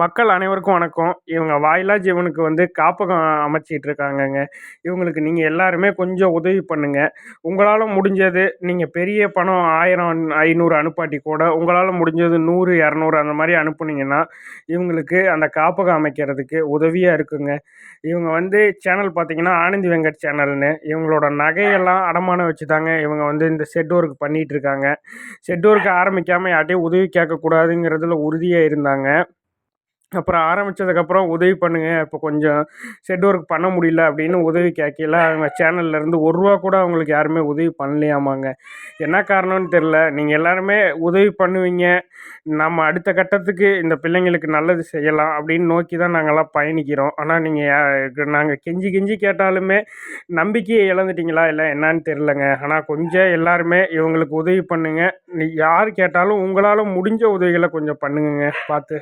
மக்கள் அனைவருக்கும் வணக்கம். இவங்க வாயிலா ஜீவனுக்கு வந்து காப்பகம் அமைச்சிட்டு இருக்காங்கங்க இவங்களுக்கு நீங்கள் எல்லாருமே கொஞ்சம் உதவி பண்ணுங்கள் உங்களால் முடிஞ்சது நீங்கள் பெரிய பணம் ஆயிரம் ஐநூறு அனுப்பாட்டி கூட உங்களால் முடிஞ்சது நூறு இரநூறு அந்த மாதிரி அனுப்புனீங்கன்னா இவங்களுக்கு அந்த காப்பகம் அமைக்கிறதுக்கு உதவியாக இருக்குங்க. இவங்க வந்து சேனல் பார்த்தீங்கன்னா ஆனந்தி வெங்கட் சேனல்னு. இவங்களோட நகையெல்லாம் அடமானம் வச்சு தாங்க இவங்க வந்து இந்த செட் ஒர்க் பண்ணிகிட்டு இருக்காங்க செட் ஒர்க் ஆரம்பிக்காமல் யார்ட்டையும் உதவி கேட்கக்கூடாதுங்கிறதுல உறுதியாக இருந்தாங்க. அப்புறம் ஆரம்பித்ததுக்கப்புறம் உதவி பண்ணுங்கள் இப்போ கொஞ்சம் செட் ஒர்க் பண்ண முடியல அப்படின்னு உதவி கேட்கல அவங்க சேனல்லேருந்து ஒரு ரூபா கூட அவங்களுக்கு யாருமே உதவி பண்ணலையாமாங்க. என்ன காரணம்னு தெரில நீங்கள் எல்லாருமே உதவி பண்ணுவீங்க. நம்ம அடுத்த கட்டத்துக்கு இந்த பிள்ளைங்களுக்கு நல்லது செய்யலாம் அப்படின்னு நோக்கி தான் நாங்கள்லாம் பயணிக்கிறோம் ஆனால் நீங்கள் நாங்கள் கெஞ்சி கெஞ்சி கேட்டாலுமே நம்பிக்கையை இழந்துட்டீங்களா? இல்லை என்னான்னு தெரிலங்க ஆனால் கொஞ்சம் எல்லாருமே இவங்களுக்கு உதவி பண்ணுங்கள் யார் கேட்டாலும் உங்களால் முடிஞ்ச உதவிகளை கொஞ்சம் பண்ணுங்கங்க. பார்த்து.